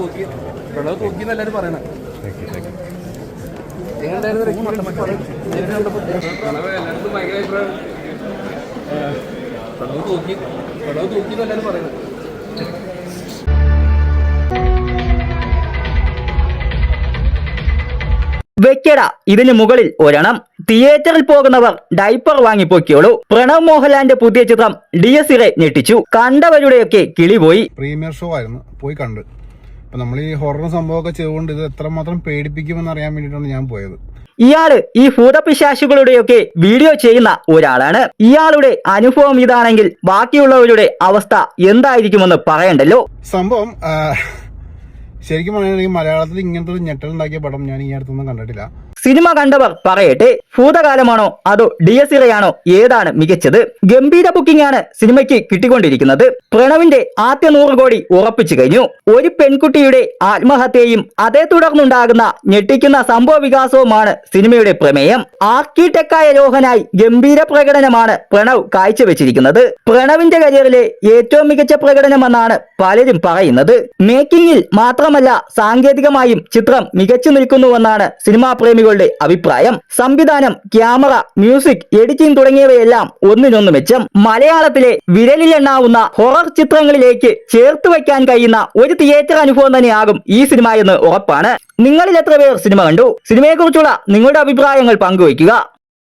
തൂക്കി പ്രണവ് തൂക്കി എല്ലാവരും പറയണേ. എല്ലായിടത്തും ഭയങ്കര അഭിപ്രായം. പ്രണവ് തൂക്കി തൂക്കി എല്ലാവരും പറയണേ. വെക്കട ഇതിനു മുകളിൽ ഒരെണ്ണം. തിയേറ്ററിൽ പോകുന്നവർ ഡൈപ്പർ വാങ്ങി പൊക്കിയോളൂ പ്രണവ് മോഹൻലാലിന്റെ പുതിയ ചിത്രം ഡി എസ് ഇറെ ഞെട്ടിച്ചു. കണ്ടവരുടെയൊക്കെ കിളിപോയി പ്രീമിയർ ഷോ ആയിരുന്നു. പോയി കണ്ട്. അപ്പൊ നമ്മൾ ഈ ഹൊറർ സംഭവമൊക്കെ ചെയ്തുകൊണ്ട് ഇത് എത്രമാത്രം പേടിപ്പിക്കുമെന്ന് അറിയാൻ വേണ്ടിയിട്ടാണ് ഞാൻ പോയത്. ഇയാൾ ഈ ഭൂതപിശാശുകളുടെയൊക്കെ വീഡിയോ ചെയ്യുന്ന ഒരാളാണ്. ഇയാളുടെ അനുഭവം ഇതാണെങ്കിൽ ബാക്കിയുള്ളവരുടെ അവസ്ഥ എന്തായിരിക്കുമെന്ന് പറയണ്ടല്ലോ? സംഭവം ശരിക്കും പറയുകയാണെങ്കിൽ മലയാളത്തിൽ ഇങ്ങനത്തെ ഒരു ഞെട്ടലുണ്ടാക്കിയ പടം ഞാൻ ഈ അടുത്തൊന്നും കണ്ടിട്ടില്ല. സിനിമ കണ്ടവർ പറയട്ടെ ഭൂതകാലമാണോ അതോ ഡി എസ് ഇറയാണോ ഏതാണ് മികച്ചത്? ഗംഭീര ബുക്കിംഗ് ആണ് സിനിമയ്ക്ക് കിട്ടിക്കൊണ്ടിരിക്കുന്നത്. പ്രണവിന്റെ ആദ്യ നൂറ് കോടി ഉറപ്പിച്ചു കഴിഞ്ഞു. ഒരു പെൺകുട്ടിയുടെ ആത്മഹത്യയും അതേ തുടർന്നുണ്ടാകുന്ന ഞെട്ടിക്കുന്ന സംഭവ വികാസവുമാണ് സിനിമയുടെ പ്രമേയം. ആർക്കിടെക്കായ രോഹനായി ഗംഭീര പ്രകടനമാണ് പ്രണവ് കാഴ്ചവെച്ചിരിക്കുന്നത്. പ്രണവിന്റെ കരിയറിലെ ഏറ്റവും മികച്ച പ്രകടനമെന്നാണ് പലരും പറയുന്നത്. മേക്കിങ്ങിൽ മാത്രമല്ല സാങ്കേതികമായും ചിത്രം മികച്ചു നിൽക്കുന്നുവെന്നാണ് സിനിമാ പ്രേമികളുടെ അഭിപ്രായം. സംവിധാനം ക്യാമറ മ്യൂസിക് എഡിറ്റിംഗ് തുടങ്ങിയവയെല്ലാം ഒന്നിനൊന്ന് മെച്ചം. മലയാളത്തിലെ വിരലിലെണ്ണാവുന്ന ഹൊറർ ചിത്രങ്ങളിലേക്ക് ചേർത്തു വയ്ക്കാൻ കഴിയുന്ന ഒരു തിയേറ്റർ അനുഭവം തന്നെയാകും ഈ സിനിമ എന്ന് ഉറപ്പാണ്. നിങ്ങളിൽ എത്ര പേർ സിനിമ കണ്ടു? സിനിമയെക്കുറിച്ചുള്ള നിങ്ങളുടെ അഭിപ്രായങ്ങൾ പങ്കുവയ്ക്കുക.